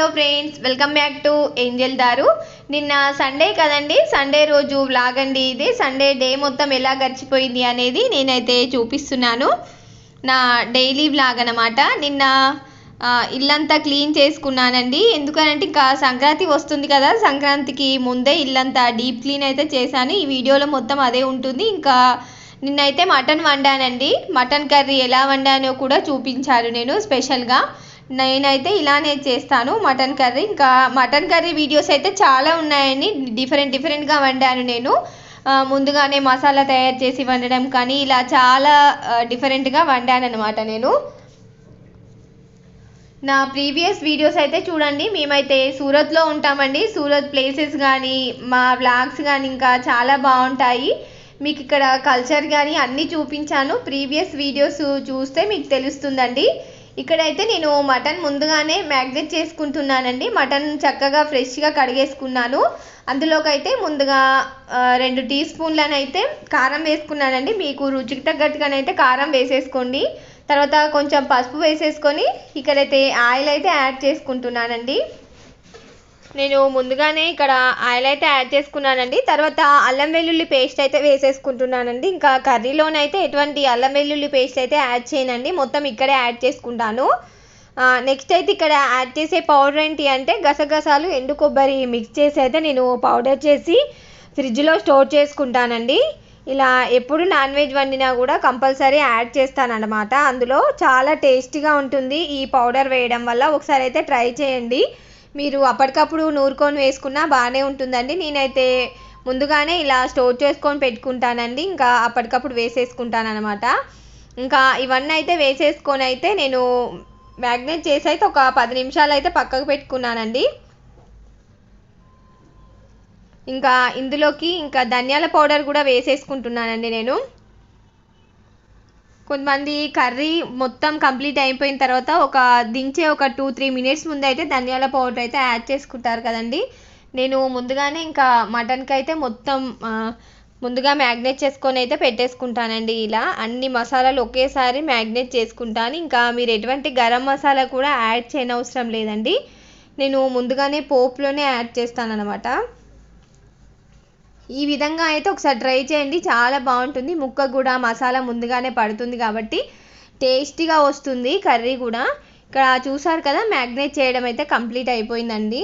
Hello friends welcome back to angel దారు. నిన్న Sunday కదండి సండే రోజు వ్లాగ్ అండి ఇది. సండే డే మొత్తం ఎలా గడిచిపోయింది అనేది నేనైతే చూపిస్తున్నాను. నా డైలీ వ్లాగ్ అనమాట నిన్న ఇల్లంతా క్లీన్ చేసుకున్నానండి. ఎందుకనంటే ఇంకా సంక్రాంతి వస్తుంది కదా సంక్రాంతికి ముందే ఇల్లంతా డీప్ క్లీన్ అయితే చేశాను. ఈ వీడియోలో మొత్తం అదే ఉంటుంది. ఇంకా నిన్నైతే మటన్ వండానండి. మటన్ కర్రీ ఎలా వండానో కూడా చూపించారు నేను స్పెషల్గా. నేనైతే ఇలానే చేస్తాను. మటన్ కర్రీ ఇంకా మటన్ కర్రీ వీడియోస్ అయితే చాలా ఉన్నాయండి. డిఫరెంట్ డిఫరెంట్గా వండాను నేను. ముందుగానే మసాలా తయారు చేసి వండడం కానీ ఇలా చాలా డిఫరెంట్గా వండాను అనమాట నేను. నా ప్రీవియస్ వీడియోస్ అయితే చూడండి. మేమైతే సూరత్లో ఉంటామండి. సూరత్ ప్లేసెస్ కానీ మా వ్లాగ్స్ కానీ ఇంకా చాలా బాగుంటాయి. మీకు ఇక్కడ కల్చర్ కానీ అన్నీ చూపించాను. ప్రీవియస్ వీడియోస్ చూస్తే మీకు తెలుస్తుందండి. ఇక్కడైతే నేను మటన్ ముందుగానే మ్యాగ్నేట్ చేసుకుంటున్నానండి. మటన్ చక్కగా ఫ్రెష్గా కడిగేసుకున్నాను. అందులోకైతే ముందుగా రెండు టీ స్పూన్లనైతే కారం వేసుకున్నానండి. మీకు రుచికి తగ్గట్టుగానైతే కారం వేసేసుకోండి. తర్వాత కొంచెం పసుపు వేసేసుకొని ఇక్కడైతే ఆయిల్ అయితే యాడ్ చేసుకుంటున్నానండి. నేను ముందుగానే ఇక్కడ ఆయిల్ అయితే యాడ్ చేసుకున్నానండి. తర్వాత అల్లం వెల్లుల్లి పేస్ట్ అయితే వేసేసుకుంటున్నానండి. ఇంకా కర్రీలోనైతే ఎటువంటి అల్లం వెల్లుల్లి పేస్ట్ అయితే యాడ్ చేయనండి. మొత్తం ఇక్కడే యాడ్ చేసుకుంటాను. నెక్స్ట్ అయితే ఇక్కడ యాడ్ చేసే పౌడర్ ఏంటి అంటే గసగసాలు ఎండు కొబ్బరి మిక్స్ చేసి అయితే నేను పౌడర్ చేసి ఫ్రిడ్జ్లో స్టోర్ చేసుకుంటానండి. ఇలా ఎప్పుడు నాన్ వెజ్ వండినా కూడా కంపల్సరీ యాడ్ చేస్తానన్నమాట. అందులో చాలా టేస్టీగా ఉంటుంది ఈ పౌడర్ వేయడం వల్ల. ఒకసారి అయితే ట్రై చేయండి. మీరు అప్పటికప్పుడు నూరుకొని వేసుకున్నా బాగానే ఉంటుందండి. నేనైతే ముందుగానే ఇలా స్టోర్ చేసుకొని పెట్టుకుంటానండి. ఇంకా అప్పటికప్పుడు వేసేసుకుంటాను అనమాట ఇంకా ఇవన్నీ అయితే వేసేసుకొని అయితే నేను మ్యాగ్నేట్ చేసి అయితే ఒక పది నిమిషాలు అయితే పక్కకు పెట్టుకున్నానండి. ఇంకా ఇందులోకి ఇంకా ధనియాల పౌడర్ కూడా వేసేసుకుంటున్నానండి నేను. కొంతమంది కర్రీ మొత్తం కంప్లీట్ అయిపోయిన తర్వాత ఒక దించే ఒక టూ త్రీ మినిట్స్ ముందు అయితే ధనియాల పౌడర్ అయితే యాడ్ చేసుకుంటారు కదండి. నేను ముందుగానే ఇంకా మటన్కి అయితే మొత్తం ముందుగా మ్యాగ్నేట్ చేసుకొని అయితే పెట్టేసుకుంటానండి ఇలా. అన్ని మసాలాలు ఒకేసారి మ్యాగ్నేట్ చేసుకుంటాను. ఇంకా మీరు ఎటువంటి గరం మసాలా కూడా యాడ్ చేయనవసరం లేదండి. నేను ముందుగానే పోపులోనే యాడ్ చేస్తాను అనమాట ఈ విధంగా అయితే ఒకసారి ట్రై చేయండి. చాలా బాగుంటుంది. ముక్క కూడా మసాలా ముందుగానే పడుతుంది కాబట్టి టేస్టీగా వస్తుంది కర్రీ కూడా. ఇక్కడ చూసారు కదా మ్యాగ్నేట్ చేయడం అయితే కంప్లీట్ అయిపోయిందండి.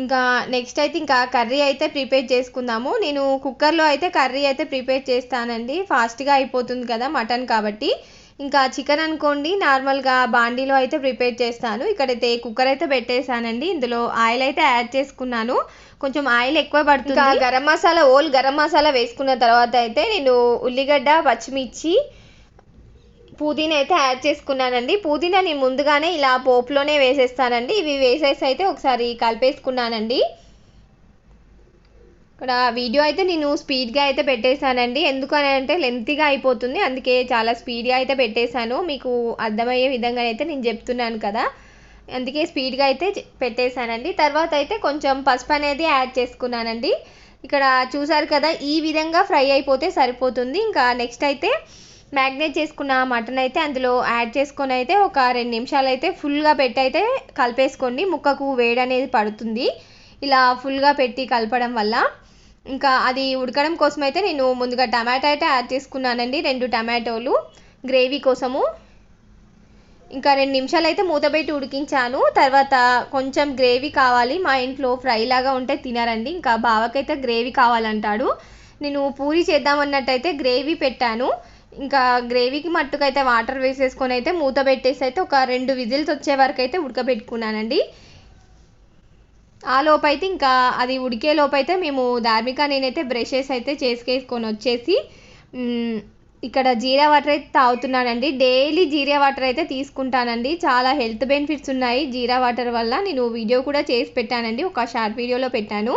ఇంకా నెక్స్ట్ అయితే ఇంకా కర్రీ అయితే ప్రిపేర్ చేసుకుందాము. నేను కుక్కర్లో అయితే కర్రీ అయితే ప్రిపేర్ చేస్తానండి. ఫాస్ట్గా అయిపోతుంది కదా మటన్ కాబట్టి. ఇంకా చికెన్ అనుకోండి నార్మల్గా బాండీలో అయితే ప్రిపేర్ చేస్తాను. ఇక్కడైతే కుక్కర్ అయితే పెట్టేశానండి. ఇందులో ఆయిల్ అయితే యాడ్ చేసుకున్నాను. కొంచెం ఆయిల్ ఎక్కువ పడుతుంది. ఇంకా గరం మసాలా ఓల్ గరం మసాలా వేసుకున్న తర్వాత అయితే నేను ఉల్లిగడ్డ పచ్చిమిర్చి పుదీనా అయితే యాడ్ చేసుకున్నానండి. పుదీనా నేను ముందుగానే ఇలా పోపులోనే వేసేస్తానండి. ఇవి వేసేసి అయితే ఒకసారి కలిపేసుకున్నానండి. ఇక్కడ వీడియో అయితే నేను స్పీడ్గా అయితే పెట్టేశానండి. ఎందుకని అంటే లెంతీగా అయిపోతుంది. అందుకే చాలా స్పీడ్గా అయితే పెట్టేశాను. మీకు అర్థమయ్యే విధంగా అయితే నేను చెప్తున్నాను కదా. అందుకే స్పీడ్గా అయితే పెట్టేశానండి. తర్వాత అయితే కొంచెం పసుపు అనేది యాడ్ చేసుకున్నానండి. ఇక్కడ చూసారు కదా ఈ విధంగా ఫ్రై అయిపోతే సరిపోతుంది. ఇంకా నెక్స్ట్ అయితే మ్యాగ్నేట్ చేసుకున్న మటన్ అయితే అందులో యాడ్ చేసుకొని అయితే ఒక రెండు నిమిషాలు అయితే ఫుల్గా పెట్టి అయితే కలిపేసుకోండి. ముక్కకు వేడి అనేది పడుతుంది. ఇలా ఫుల్గా పెట్టి కలపడం వల్ల ఇంకా అది ఉడకడం కోసం అయితే నేను ముందుగా టమాటా అయితే యాడ్ చేసుకున్నానండి రెండు టమాటోలు గ్రేవీ కోసము. ఇంకా రెండు నిమిషాలు అయితే మూత పెట్టి ఉడికించాను. తర్వాత కొంచెం గ్రేవీ కావాలి మా ఇంట్లో ఫ్రై లాగా ఉంటే తినరండి ఇంకా బావకైతే గ్రేవీ కావాలంటాడు. నేను పూరి చేద్దామన్నట్టయితే గ్రేవీ పెట్టాను. ఇంకా గ్రేవీకి మట్టుకైతే వాటర్ వేసేసుకొని అయితే మూత పెట్టేసి అయితే ఒక రెండు విజిల్స్ వచ్చే వరకు అయితే ఉడకబెట్టుకున్నానండి. ఆ లోపైతే ఇంకా అది ఉడికే లోపైతే మేము ధార్మిక నేనైతే బ్రషెస్ అయితే చేసుకేసుకొని వచ్చేసి ఇక్కడ జీరా వాటర్ అయితే తాగుతున్నానండి. డైలీ జీరా వాటర్ అయితే తీసుకుంటానండి. చాలా హెల్త్ బెనిఫిట్స్ ఉన్నాయి జీరా వాటర్ వల్ల. నేను వీడియో కూడా చేసి పెట్టానండి. ఒక షార్ట్ వీడియోలో పెట్టాను.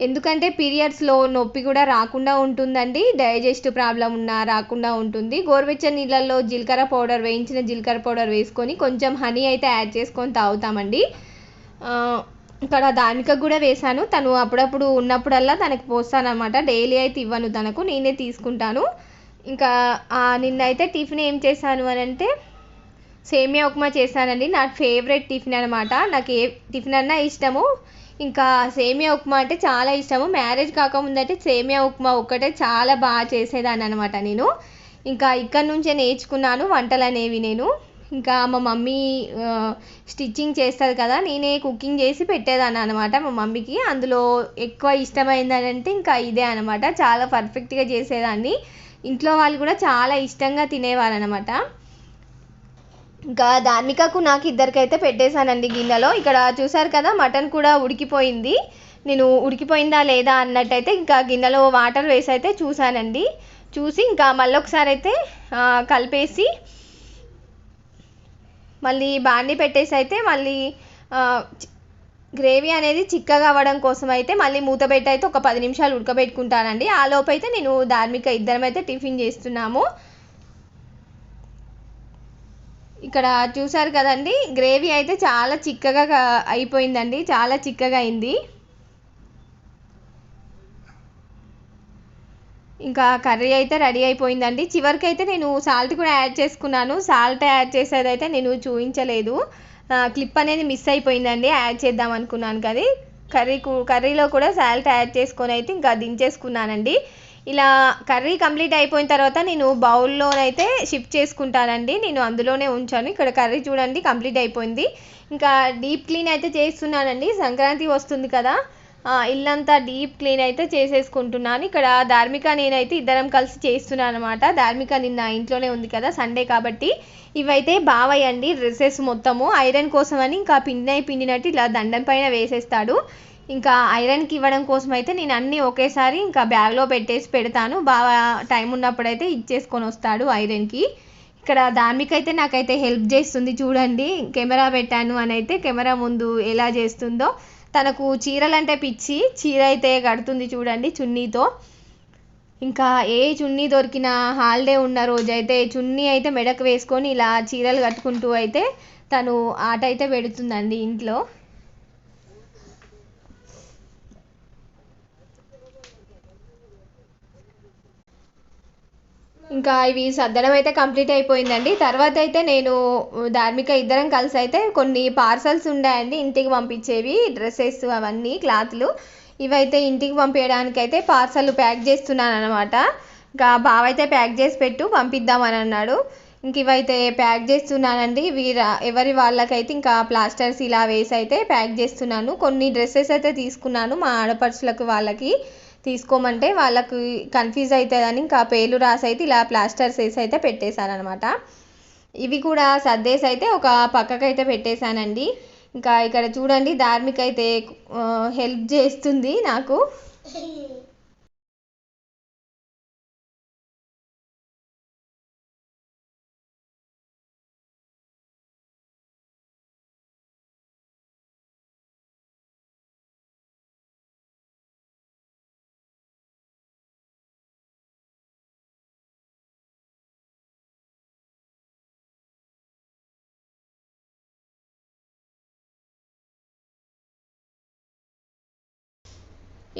ఎందుకంటే పీరియడ్స్లో నొప్పి కూడా రాకుండా ఉంటుందండి. డైజెస్ట్ ప్రాబ్లం ఉన్నా రాకుండా ఉంటుంది. గోరువెచ్చని నీళ్ళల్లో జీలకర్ర పౌడర్ వేయించిన జీలకర్ర పౌడర్ వేసుకొని కొంచెం హనీ అయితే యాడ్ చేసుకొని తాగుతామండి. ఇక్కడ దానిక కూడా వేశాను. తను అప్పుడప్పుడు ఉన్నప్పుడల్లా తనకు పోస్తాను అనమాట డైలీ అయితే ఇవ్వను తనకు నేనే తీసుకుంటాను. ఇంకా నిన్నైతే టిఫిన్ ఏం చేశాను అని అంటే సేమియా ఉప్మా చేశానండి. నా ఫేవరెట్ టిఫిన్ అనమాట నాకు ఏ టిఫిన్ అన్నా ఇష్టము. ఇంకా సేమియా ఉప్మా అంటే చాలా ఇష్టము. మ్యారేజ్ కాకముందు అయితే సేమియా ఉప్మా ఒక్కటే చాలా బాగా చేసేదాన్ని అనమాట నేను. ఇంకా ఇక్కడ నుంచే నేర్చుకున్నాను వంటలు అనేవి నేను. ఇంకా మా మమ్మీ స్టిచ్చింగ్ చేస్తుంది కదా నేనే కుకింగ్ చేసి పెట్టేదాన్ని అనమాట మా మమ్మీకి. అందులో ఎక్కువ ఇష్టమైంది అని అంటే ఇంకా ఇదే అనమాట చాలా పర్ఫెక్ట్గా చేసేదాన్ని. ఇంట్లో వాళ్ళు కూడా చాలా ఇష్టంగా తినేవారు అనమాట ఇంకా ధార్మికకు నాకు ఇద్దరికైతే పెట్టేశానండి గిన్నెలో. ఇక్కడ చూసారు కదా మటన్ కూడా ఉడికిపోయింది. నేను ఉడికిపోయిందా లేదా అన్నట్టయితే ఇంకా గిన్నెలో వాటర్ వేసి అయితే చూసానండి చూసి ఇంకా మళ్ళీ ఒకసారి అయితే కలిపేసి మళ్ళీ బాండి పెట్టేసి అయితే మళ్ళీ గ్రేవీ అనేది చిక్కగా అవ్వడం కోసం అయితే మళ్ళీ మూత పెట్టి అయితే ఒక పది నిమిషాలు ఉడకబెట్టుకుంటానండి. ఆ లోపు అయితే నేను ధార్మిక ఇద్దరం అయితే టిఫిన్ చేస్తున్నాము. ఇక్కడ చూసారు కదండి గ్రేవీ అయితే చాలా చిక్కగా అయిపోయిందండి చాలా చిక్కగా అయింది. ఇంకా కర్రీ అయితే రెడీ అయిపోయిందండి. చివరికి అయితే నేను సాల్ట్ కూడా యాడ్ చేసుకున్నాను. సాల్ట్ యాడ్ చేసేది అయితే నేను చూపించలేదు. క్లిప్ అనేది మిస్ అయిపోయిందండి. యాడ్ చేద్దాం అనుకున్నాను కానీ కర్రీ కర్రీలో కూడా సాల్ట్ యాడ్ చేసుకొని అయితే ఇంకా దించేసుకున్నానండి. ఇలా కర్రీ కంప్లీట్ అయిపోయిన తర్వాత నేను బౌల్లోనైతే షిఫ్ట్ చేసుకుంటానండి. నేను అందులోనే ఉంచాను. ఇక్కడ కర్రీ చూడండి కంప్లీట్ అయిపోయింది. ఇంకా డీప్ క్లీన్ అయితే చేస్తున్నానండి. సంక్రాంతి వస్తుంది కదా. ఇల్లంతా డీప్ క్లీన్ అయితే చేసేసుకుంటున్నాను. ఇక్కడ ధార్మిక నేనైతే ఇద్దరం కలిసి చేస్తున్నాను అనమాట ధార్మిక నిన్న ఇంట్లోనే ఉంది కదా సండే కాబట్టి. ఇవైతే బావయ్యండి డ్రెస్సెస్ మొత్తము. ఐరన్ కోసం అని ఇంకా పిండినై పిండినట్టు ఇలా దండం పైన వేసేస్తాడు. ఇంకా ఐరన్కి ఇవ్వడం కోసం అయితే నేను అన్నీ ఒకేసారి ఇంకా బ్యాగ్లో పెట్టేసి పెడతాను. బాగా టైం ఉన్నప్పుడు అయితే ఇచ్చేసుకొని వస్తాడు ఐరన్కి. ఇక్కడ ధార్మిక అయితే నాకైతే హెల్ప్ చేస్తుంది చూడండి. కెమెరా పెట్టాను అని అయితే కెమెరా ముందు ఎలా చేస్తుందో. తనకు చీరలంటే పిచ్చి చీర అయితే కడుతుంది చూడండి చున్నీతో. ఇంకా ఏ చున్నీ దొరికిన హాలిడే ఉన్న రోజు అయితే చున్నీ అయితే మెడకు వేసుకొని ఇలా చీరలు కట్టుకుంటూ అయితే తను ఆట అయితే పెడుతుందండి ఇంట్లో. ఇంకా ఇవి సర్దడం అయితే కంప్లీట్ అయిపోయిందండి. తర్వాత అయితే నేను ధార్మిక ఇద్దరం కలిసి అయితే కొన్ని పార్సల్స్ ఉన్నాయండి ఇంటికి పంపించేవి డ్రెస్సెస్ అవన్నీ క్లాత్లు. ఇవైతే ఇంటికి పంపించడానికి అయితే పార్సల్ ప్యాక్ చేస్తున్నాను అనమాట ఇంకా బావ అయితే ప్యాక్ చేసి పెట్టు పంపిద్దామని అన్నాడు ఇంక ఇవైతే ప్యాక్ చేస్తున్నానండి. ఇవి ఎవరి వాళ్ళకైతే ఇంకా ప్లాస్టర్స్ ఇలా వేసి అయితే ప్యాక్ చేస్తున్నాను. కొన్ని డ్రెస్సెస్ అయితే తీసుకున్నాను మా ఆడపడుచులకు వాళ్ళకి. తీసుకోమంటే వాళ్ళకి కన్ఫ్యూజ్ అవుతుందని ఇంకా పేర్లు రాసి అయితే ఇలా ప్లాస్టర్స్ వేసి అయితే పెట్టేశానమాట ఇవి కూడా సర్దేసి అయితే ఒక పక్కకైతే పెట్టేశానండి. ఇంకా ఇక్కడ చూడండి ధార్మిక అయితే హెల్ప్ చేస్తుంది నాకు.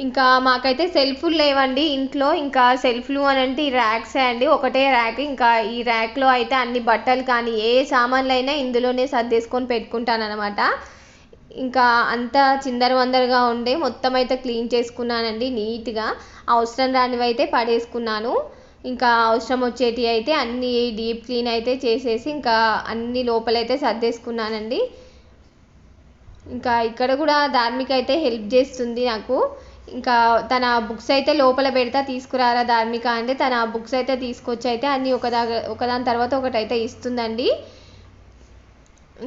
ఇంకా మాకైతే సెల్ఫ్లు లేవండి ఇంట్లో. ఇంకా సెల్ఫ్లు అని అంటే ఈ ర్యాక్సే అండి. ఒకటే ర్యాక్. ఇంకా ఈ ర్యాక్లో అయితే అన్ని బట్టలు కానీ ఏ సామాన్లు అయినా ఇందులోనే సర్దేసుకొని పెట్టుకుంటాను అనమాట ఇంకా అంతా చిందర వందరగా ఉండే మొత్తం అయితే క్లీన్ చేసుకున్నానండి నీట్గా. అవసరం రానివి అయితే పడేసుకున్నాను. ఇంకా అవసరం వచ్చేటి అయితే అన్నీ డీప్ క్లీన్ అయితే చేసేసి ఇంకా అన్ని లోపలైతే సర్దేసుకున్నానండి. ఇంకా ఇక్కడ కూడా ధార్మిక అయితే హెల్ప్ చేస్తుంది నాకు. ఇంకా తన బుక్స్ అయితే లోపల పెడతా తీసుకురారా ధార్మిక అంటే తన బుక్స్ అయితే తీసుకొచ్చి అయితే అన్నీ ఒకదా ఒకదాని తర్వాత ఒకటి అయితే ఇస్తుందండి.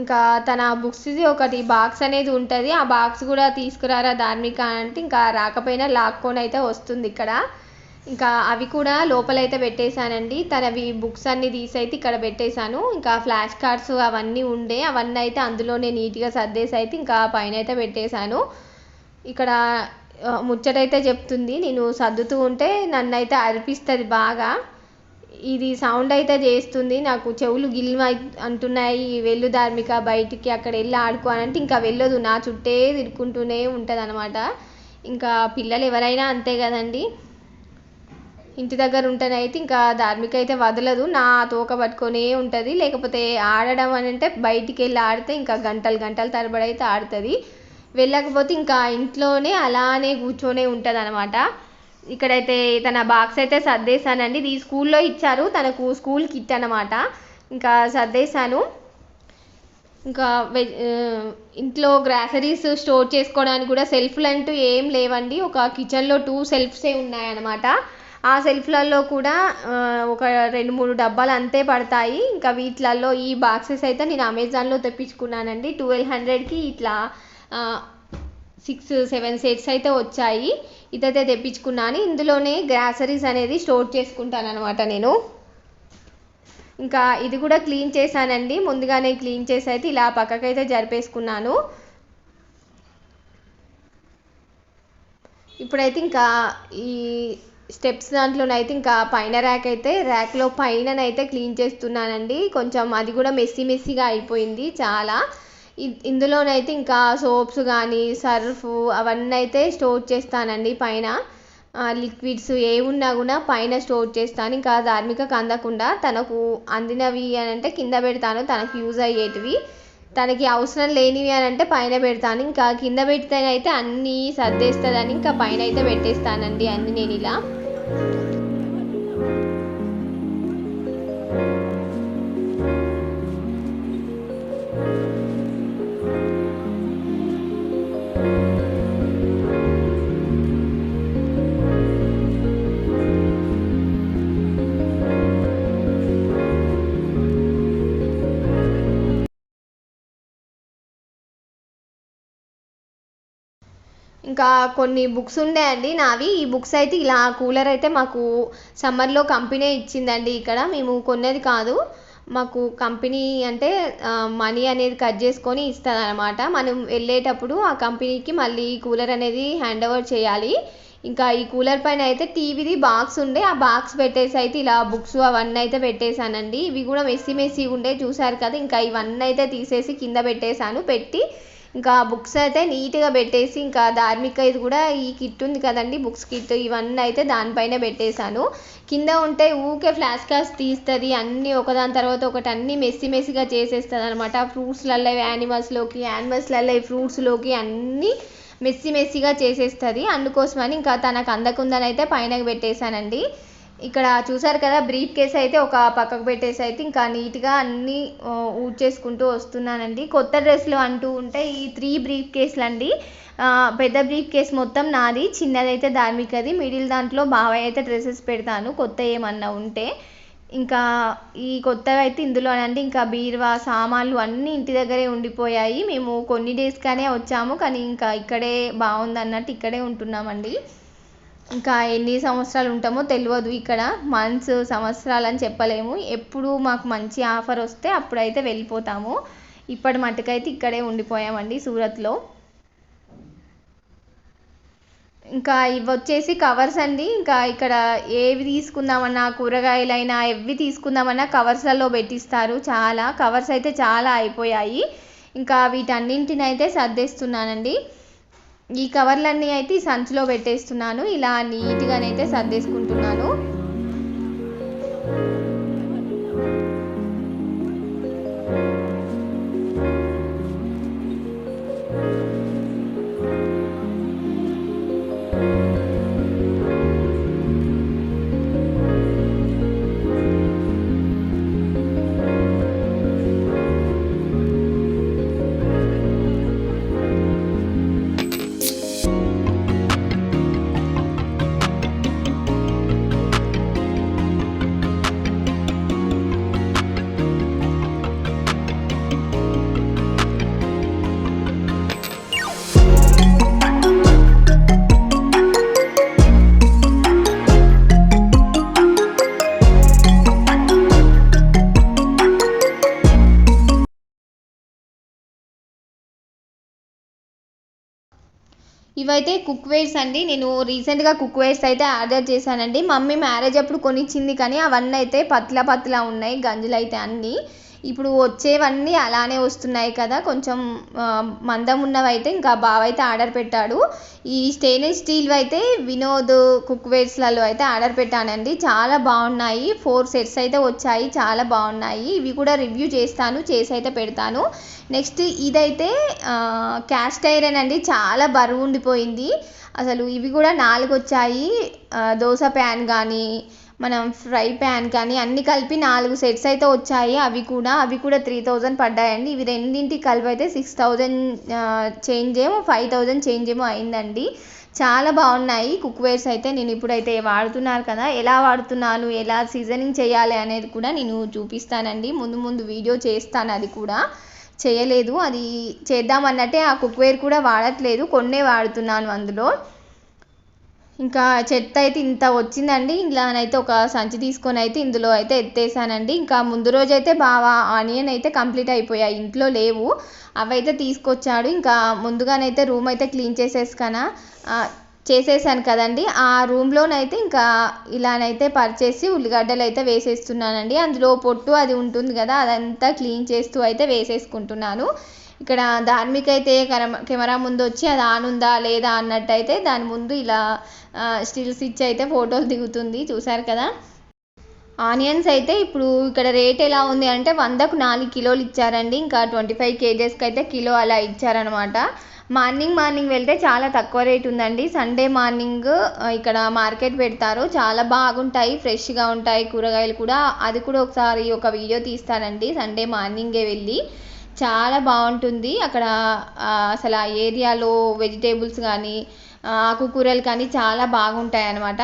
ఇంకా తన బుక్స్ది ఒకటి బాక్స్ అనేది ఉంటుంది. ఆ బాక్స్ కూడా తీసుకురారా ధార్మిక అంటే ఇంకా రాకపోయినా లాక్కొని అయితే వస్తుంది ఇక్కడ. ఇంకా అవి కూడా లోపలైతే పెట్టేశానండి. తనవి బుక్స్ అన్ని తీసైతే అయితే ఇక్కడ పెట్టేశాను. ఇంకా ఫ్లాష్ కార్డ్స్ అవన్నీ ఉండే అవన్నీ అయితే అందులోనే నీట్గా సర్దేసి అయితే ఇంకా పైన అయితే పెట్టేశాను. ఇక్కడ ముచ్చటైతే చెప్తుంది. నేను సర్దుతూ ఉంటే నన్ను అయితే అరిపిస్తుంది బాగా. ఇది సౌండ్ అయితే చేస్తుంది. నాకు చెవులు గిల్మ అంటున్నాయి. వెళ్ళు ధార్మిక బయటికి అక్కడ వెళ్ళి ఆడుకో అని అంటే ఇంకా వెళ్ళదు. నా చుట్టే తిరుక్కుంటూనే ఉంటుంది అనమాట ఇంకా పిల్లలు ఎవరైనా అంతే కదండి. ఇంటి దగ్గర ఉంటేనైతే ఇంకా ధార్మిక అయితే వదలదు. నా తోక పట్టుకొనే ఉంటుంది. లేకపోతే ఆడడం అని అంటే బయటికి వెళ్ళి ఆడితే ఇంకా గంటలు గంటల తరబడి అయితే ఆడుతుంది. వెళ్ళకపోతే ఇంకా ఇంట్లోనే అలానే కూర్చొనే ఉంటుంది అనమాట ఇక్కడైతే తన బాక్స్ అయితే సర్దేశానండి. ఇది స్కూల్లో ఇచ్చారు. తనకు స్కూల్ కిట్ అనమాట ఇంకా సర్దేశాను. ఇంకా వెజ్ ఇంట్లో గ్రాసరీస్ స్టోర్ చేసుకోవడానికి కూడా సెల్ఫ్లు అంటూ ఏం లేవండి. ఒక కిచెన్లో టూ సెల్ఫ్సే ఉన్నాయన్నమాట. ఆ సెల్ఫ్లలో కూడా ఒక రెండు మూడు డబ్బాలు అంతే పడతాయి. ఇంకా వీటిలలో ఈ బాక్సెస్ అయితే నేను అమెజాన్లో తెప్పించుకున్నానండి. ట్వెల్వ్ హండ్రెడ్కి ఇట్లా సిక్స్ సెవెన్ సెట్స్ అయితే వచ్చాయి. ఇదైతే తెప్పించుకున్నాను. ఇందులోనే గ్రాసరీస్ అనేది స్టోర్ చేసుకుంటాను అనమాట నేను. ఇంకా ఇది కూడా క్లీన్ చేశానండి. ముందుగానే క్లీన్ చేసి అయితే ఇలా పక్కకైతే జరిపేసుకున్నాను. ఇప్పుడైతే ఇంకా ఈ స్టెప్స్ దాంట్లోనైతే ఇంకా పైన ర్యాక్ అయితే ర్యాక్లో పైననైతే క్లీన్ చేస్తున్నానండి. కొంచెం అది కూడా మెస్సీ మెస్సీగా అయిపోయింది చాలా. ఇందులోనైతే ఇంకా సోప్స్ కానీ సర్ఫ్ అవన్నీ అయితే స్టోర్ చేస్తానండి పైన. లిక్విడ్స్ ఏ ఉన్నా కూడా పైన స్టోర్ చేస్తాను. ఇంకా ధార్మికకు అందకుండా తనకు అందినవి అని అంటే కింద పెడతాను. తనకు యూజ్ అయ్యేటివి. తనకి అవసరం లేనివి అని అంటే పైన పెడతాను. ఇంకా కింద పెడితే అయితే అన్నీ సర్దేస్తుందని ఇంకా పైన అయితే పెట్టేస్తానండి అన్ని నేను ఇలా. ఇంకా కొన్ని బుక్స్ ఉండే అండి నావి. ఈ బుక్స్ అయితే ఇలా కూలర్ అయితే మాకు సమ్మర్లో కంపెనీ ఇచ్చిందండి ఇక్కడ. మేము కొన్నది కాదు. మాకు కంపెనీ అంటే మనీ అనేది కట్ చేసుకొని ఇస్తుంది అనమాట మనం వెళ్ళేటప్పుడు ఆ కంపెనీకి మళ్ళీ కూలర్ అనేది హ్యాండ్ ఓవర్ చేయాలి. ఇంకా ఈ కూలర్ పైన అయితే టీవీది బాక్స్ ఉండే. ఆ బాక్స్ పెట్టేసి అయితే ఇలా బుక్స్ అవన్నీ అయితే పెట్టేశానండి. ఇవి కూడా మెస్సీ మెస్సీ ఉండే చూసారు కదా. ఇంకా ఇవన్నీ అయితే తీసేసి కింద పెట్టేశాను. పెట్టి ఇంకా బుక్స్ అయితే నీట్గా పెట్టేసి ఇంకా ధార్మిక ఇది కూడా ఈ కిట్ ఉంది కదండి బుక్స్ కిట్ ఇవన్నీ అయితే దానిపైన పెట్టేశాను. కింద ఉంటే ఊకే ఫ్లాష్ కార్డ్స్ తీస్తుంది అన్నీ ఒకదాని తర్వాత ఒకటి అన్నీ మెస్సి మెస్సిగా చేసేస్తుంది అనమాట ఫ్రూట్స్లలో యానిమల్స్లోకి యానిమల్స్లలో ఫ్రూట్స్లోకి అన్నీ మెస్సి మెస్సిగా చేసేస్తుంది. అందుకోసమని ఇంకా తనకు అందకుందని అయితే పైన పెట్టేశానండి. ఇక్కడ చూసారు కదా బ్రీఫ్ కేస్ అయితే ఒక పక్కకు పెట్టేసి అయితే ఇంకా నీట్గా అన్నీ ఊడ్చేసుకుంటూ వస్తున్నానండి. కొత్త డ్రెస్సులు అంటూ ఉంటే ఈ త్రీ బ్రీఫ్ కేసులు అండి. పెద్ద బ్రీఫ్ కేస్ మొత్తం నాది చిన్నదైతే ధార్మికది మిడిల్ దాంట్లో బాబాయ్ అయితే డ్రెస్సెస్ పెడతాను కొత్త ఏమన్నా ఉంటే. ఇంకా ఈ కొత్తవి అయితే ఇందులోనండి. ఇంకా బీరువా సామాన్లు అన్నీ ఇంటి దగ్గరే ఉండిపోయాయి. మేము కొన్ని డేస్గానే వచ్చాము కానీ ఇంకా ఇక్కడే బాగుంది అన్నట్టు ఇక్కడే ఉంటున్నామండి. ఇంకా ఎన్ని సంవత్సరాలు ఉంటామో తెలియదు ఇక్కడ. మంత్స్ సంవత్సరాలు అని చెప్పలేము. ఎప్పుడు మాకు మంచి ఆఫర్ వస్తే అప్పుడైతే వెళ్ళిపోతాము. ఇప్పటి మట్టుకైతే ఇక్కడే ఉండిపోయామండి సూరత్లో. ఇంకా ఇవి వచ్చేసి కవర్స్ అండి. ఇంకా ఇక్కడ ఏవి తీసుకుందామన్నా కూరగాయలైనా ఎవి తీసుకుందామన్నా కవర్స్లలో పెట్టిస్తారు. చాలా కవర్స్ అయితే చాలా అయిపోయాయి. ఇంకా వీటన్నింటినైతే సర్దేస్తున్నానండి. ఈ కవర్లన్నీ అయితే ఈ సంచిలో పెట్టేస్తున్నాను. ఇలా నీట్గానైతే సర్దేసుకుంటున్నాను. ఇవైతే కుక్ వేర్స్ అండి. నేను రీసెంట్గా కుక్ వేర్స్ అయితే ఆర్డర్ చేశానండి. మమ్మీ మ్యారేజ్ అప్పుడు కొనిచ్చింది కానీ అవన్నీ అయితే పత్లా పత్లా ఉన్నాయి. గంజులు అయితే అన్నీ. ఇప్పుడు వచ్చేవన్నీ అలానే వస్తున్నాయి కదా. కొంచెం మందం ఉన్నవైతే ఇంకా బావ అయితే ఆర్డర్ పెట్టాడు. ఈ స్టెయిన్లెస్ స్టీల్ అయితే వినోద్ కుక్వేర్స్లలో అయితే ఆర్డర్ పెట్టానండి. చాలా బాగున్నాయి. ఫోర్ సెట్స్ అయితే వచ్చాయి. చాలా బాగున్నాయి. ఇవి కూడా రివ్యూ చేస్తాను చేసి అయితే పెడతాను. నెక్స్ట్ ఇదైతే క్యాస్ట్ ఐరన్ అండి. చాలా బరువు ఉండిపోయింది. అసలు ఇవి కూడా నాలుగు వచ్చాయి దోశ ప్యాన్ కానీ మనం ఫ్రై ప్యాన్ కానీ అన్ని కలిపి నాలుగు సెట్స్ అయితే వచ్చాయి. అవి కూడా అవి కూడా త్రీ థౌజండ్ పడ్డాయండి. ఇవి రెండింటికి కలిపి అయితే సిక్స్ థౌజండ్ చేంజ్ ఏమో ఫైవ్ థౌజండ్ చేంజ్ ఏమో అయిందండి. చాలా బాగున్నాయి. కుక్వేర్స్ అయితే నేను ఇప్పుడైతే వాడుతున్నారు కదా ఎలా వాడుతున్నాను ఎలా సీజనింగ్ చేయాలి అనేది కూడా నేను చూపిస్తానండి. ముందు ముందు వీడియో చేస్తాను అది కూడా. చేయలేదు అది చేద్దామన్నట్టే ఆ కుక్వేర్ కూడా వాడట్లేదు. కొన్నే వాడుతున్నాను అందులో. ఇంకా చెత్త అయితే ఇంత వచ్చిందండి. ఇలానైతే ఒక సంచి తీసుకొని అయితే ఇందులో అయితే ఎత్తేసానండి. ఇంకా ముందు రోజు అయితే బాగా ఆనియన్ అయితే కంప్లీట్ అయిపోయాయి ఇంట్లో లేవు. అవైతే తీసుకొచ్చాడు. ఇంకా ముందుగానైతే రూమ్ అయితే క్లీన్ చేసేసుకనా చేసేసాను కదండి. ఆ రూమ్లోనైతే ఇంకా ఇలానైతే పరిచేసి ఉల్లిగడ్డలు అయితే వేసేస్తున్నానండి. అందులో పొట్టు అది ఉంటుంది కదా అదంతా క్లీన్ చేస్తూ అయితే వేసేసుకుంటున్నాను. ఇక్కడ ధార్మిక అయితే కెమెరా ముందు వచ్చి అది ఆన్ ఉందా లేదా అన్నట్టు అయితే దాని ముందు ఇలా స్టిల్స్ ఇచ్చి అయితే ఫోటోలు దిగుతుంది చూసారు కదా? ఆనియన్స్ అయితే ఇప్పుడు ఇక్కడ రేట్ ఎలా ఉంది అంటే వందకు నాలుగు కిలోలు ఇచ్చారండి ఇంకా ట్వంటీ ఫైవ్ కేజెస్కి అయితే కిలో అలా ఇచ్చారనమాట. మార్నింగ్ మార్నింగ్ వెళ్తే చాలా తక్కువ రేట్ ఉందండి. సండే మార్నింగ్ ఇక్కడ మార్కెట్ పెడతారు. చాలా బాగుంటాయి ఫ్రెష్గా ఉంటాయి కూరగాయలు కూడా. అది కూడా ఒకసారి ఒక వీడియో తీస్తానండి సండే మార్నింగే వెళ్ళి. చాలా బాగుంటుంది. అక్కడ అసలు ఆ ఏరియాలో వెజిటేబుల్స్ కానీ ఆకుకూరలు కానీ చాలా బాగుంటాయి అన్నమాట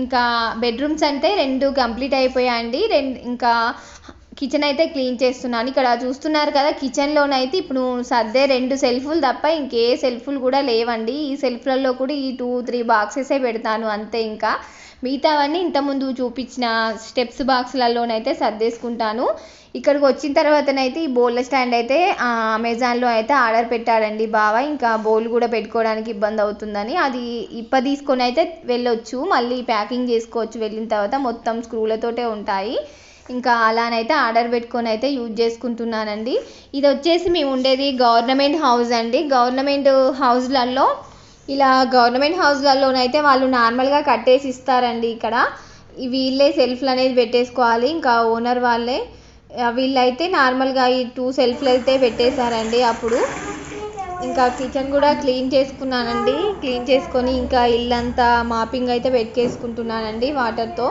ఇంకా బెడ్రూమ్స్ అంటే రెండు కంప్లీట్ అయిపోయాయండి. రెండు ఇంకా కిచెన్ అయితే క్లీన్ చేస్తున్నాను. ఇక్కడ చూస్తున్నారు కదా కిచెన్లోనైతే ఇప్పుడు సర్దే రెండు సెల్ఫ్లు తప్ప ఇంకే సెల్ఫ్లు కూడా లేవండి. ఈ సెల్ఫ్లలో కూడా ఈ టూ త్రీ బాక్సెసే పెడతాను అంతే ఇంకా. మిగతావన్నీ ఇంతకుముందు చూపించిన స్టెప్స్ బాక్స్లలోనైతే సర్దేసుకుంటాను. ఇక్కడికి వచ్చిన తర్వాతనైతే ఈ బౌల్ స్టాండ్ అయితే అమెజాన్లో అయితే ఆర్డర్ పెట్టాడండి బావ. ఇంకా బౌల్ కూడా పెట్టుకోవడానికి ఇబ్బంది అవుతుందని. అది ఇప్ప తీసుకొని అయితే వెళ్ళొచ్చు. మళ్ళీ ప్యాకింగ్ చేసుకోవచ్చు. వెళ్ళిన తర్వాత మొత్తం స్క్రూలతోటే ఉంటాయి. ఇంకా అలానైతే ఆర్డర్ పెట్టుకొని అయితే యూజ్ చేసుకుంటున్నానండి. ఇది వచ్చేసి మేము ఉండేది గవర్నమెంట్ హౌస్ అండి. గవర్నమెంట్ హౌస్లలో ఇలా గవర్నమెంట్ హౌస్లలోనైతే వాళ్ళు నార్మల్గా కట్టేసి ఇస్తారండి ఇక్కడ. వీళ్ళే సెల్ఫ్లు అనేది పెట్టేసుకోవాలి ఇంకా ఓనర్ వాళ్ళే. వీళ్ళైతే నార్మల్గా ఈ టూ సెల్ఫ్లు అయితే పెట్టేశారండి అప్పుడు. ఇంకా కిచెన్ కూడా క్లీన్ చేసుకున్నానండి. క్లీన్ చేసుకొని ఇంకా ఇల్లంతా మాపింగ్ అయితే పెట్టేసుకుంటున్నానండి వాటర్తో.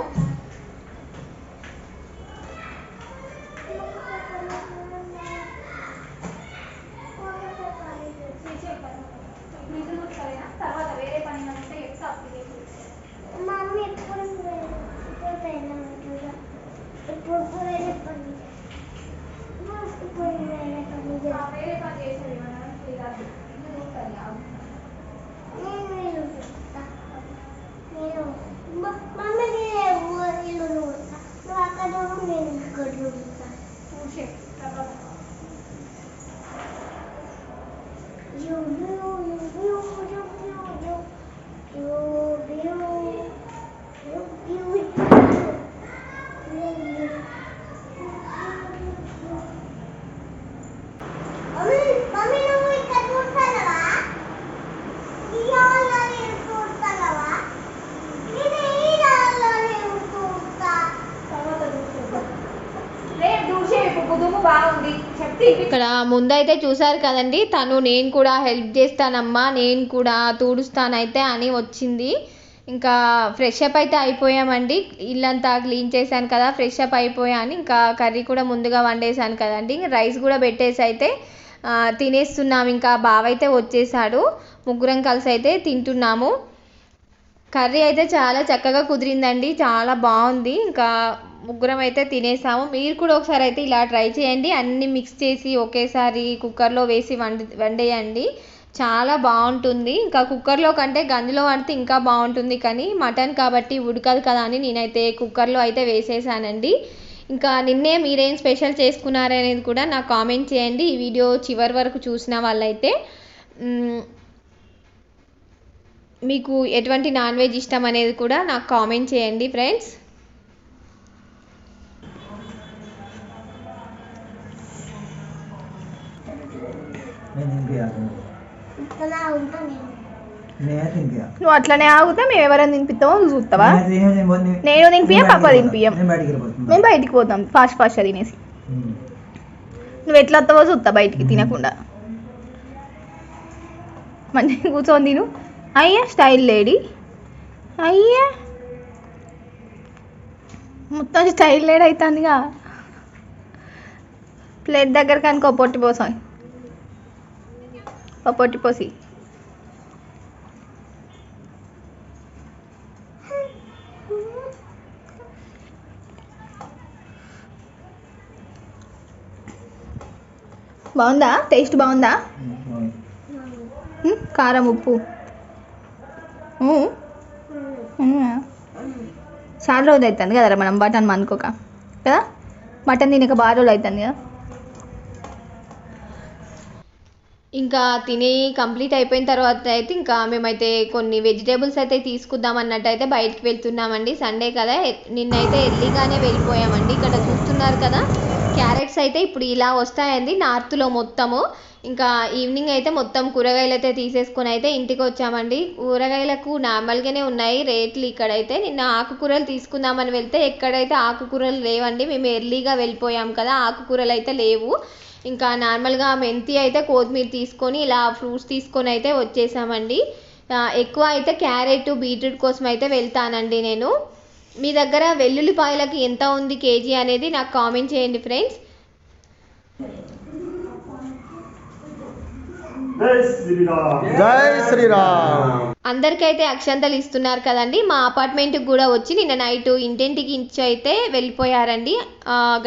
మమ్మీ ఎప్పుడు ఇప్పుడు వేరే ఇప్పుడు వేరే పని ఇప్పుడు వేరే పని నేను ఇక్కడ ముందైతే చూసారు కదండి తను నేను కూడా హెల్ప్ చేస్తానమ్మా నేను కూడా తుడుస్తానైతే అని వచ్చింది. ఇంకా ఫ్రెష్ అప్ అయితే అయిపోయామండి. ఇల్లంతా క్లీన్ చేశాను కదా ఫ్రెష్ అప్ అయిపోయాను ఇంకా కర్రీ కూడా ముందుగా వండేసాను కదండి. రైస్ కూడా పెట్టేసి అయితే తినేస్తున్నాం. ఇంకా బావ అయితే వచ్చేసాడు. ముగ్గురం కలిసి అయితే తింటున్నాము. కర్రీ అయితే చాలా చక్కగా కుదిరిందండి చాలా బాగుంది. ఇంకా ముగ్గురం అయితే తినేసాము. మీరు కూడా ఒకసారి అయితే ఇలా ట్రై చేయండి. అన్నీ మిక్స్ చేసి ఒకేసారి కుక్కర్లో వేసి వండి వండేయండి. చాలా బాగుంటుంది. ఇంకా కుక్కర్లో కంటే గంజిలో వండితే ఇంకా బాగుంటుంది కానీ మటన్ కాబట్టి ఉడకదు కదా అని నేనైతే కుక్కర్లో అయితే వేసేసానండి. ఇంకా నిన్నే మీరేం స్పెషల్ చేసుకున్నారనేది కూడా నాకు కామెంట్ చేయండి. ఈ వీడియో చివరి వరకు చూసిన వాళ్ళైతే. మీకు ఎటువంటి నాన్ వెజ్ ఇష్టం అనేది కూడా నాకు కామెంట్ చేయండి ఫ్రెండ్స్. నేను తినిపియాలి ఇంతలా ఉంటా నేను. నేనే తినిపియాలి నువ్వు అట్లనే ఆగుతా మేము ఎవరైనా తినిపిస్తామో చూస్తావా? నేను తినే- నేను పో- నేను- నేను తినిపియ్య, నేను పాప వెళ్ళిపోతున్నా. మేము బయటికి పోతాం ఫాస్ట్ ఫాస్ట్ తినేసి. నువ్వు ఎట్లా వస్తావో చూస్తా బయటికి తినకుండా. మంచిగా కూర్చొని తిను. అయ్యా స్టైల్ లేడీ. అయ్యా. మొత్తం స్టైల్ లేడీ అవుతుందిగా ప్లేట్ దగ్గర కనుక పొట్టి పోసాం. పొట్టి పోసి. బాగుందా? టేస్ట్ బాగుందా? కారం ఉప్పు. చాలా రోజులు అవుతుంది కదరా మనం మటన్ అనుకోక కదా? మటన్ తినక బాగా రోజులు అవుతుంది కదా? ఇంకా తిని కంప్లీట్ అయిపోయిన తర్వాత అయితే ఇంకా మేమైతే కొన్ని వెజిటేబుల్స్ అయితే తీసుకుందాం అన్నట్టు అయితే బయటికి వెళ్తున్నామండి. సండే కదా. నిన్నైతే ఎర్లీగానే వెళ్ళిపోయామండి. ఇక్కడ చూస్తున్నారు కదా క్యారెట్స్ అయితే ఇప్పుడు ఇలా వస్తాయండి నార్త్లో మొత్తము. ఇంకా ఈవినింగ్ అయితే మొత్తం కూరగాయలు అయితే తీసేసుకొని అయితే ఇంటికి వచ్చామండి. కూరగాయలకు నార్మల్గానే ఉన్నాయి రేట్లు ఇక్కడైతే. నిన్న ఆకుకూరలు తీసుకుందామని వెళ్తే ఎక్కడైతే ఆకుకూరలు లేవండి మేము ఎర్లీగా వెళ్ళిపోయాం కదా ఆకుకూరలు అయితే లేవు. ఇంకా నార్మల్గా మెంతి అయితే కొత్తిమీర తీసుకొని ఇలా ఫ్రూట్స్ తీసుకొని అయితే వచ్చేసామండి. ఎక్కువ అయితే క్యారెట్ బీట్రూట్ కోసం అయితే వెళ్తానండి నేను. మీ దగ్గర వెల్లుల్లిపాయలకి ఎంత ఉంది కేజీ అనేది నాకు కామెంట్ చేయండి ఫ్రెండ్స్. జై శ్రీరామ్. అందరికైతే అక్షంతలు ఇస్తున్నారు కదండి. మా అపార్ట్మెంట్కి కూడా వచ్చి నిన్న నైట్ ఇంటింటికి ఇచ్చి అయితే వెళ్ళిపోయారండి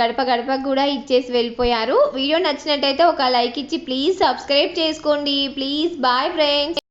గడప గడపకు కూడా ఇచ్చేసి వెళ్ళిపోయారు. వీడియో నచ్చినట్టయితే ఒక లైక్ ఇచ్చి ప్లీజ్ సబ్స్క్రైబ్ చేసుకోండి. Please bye friends.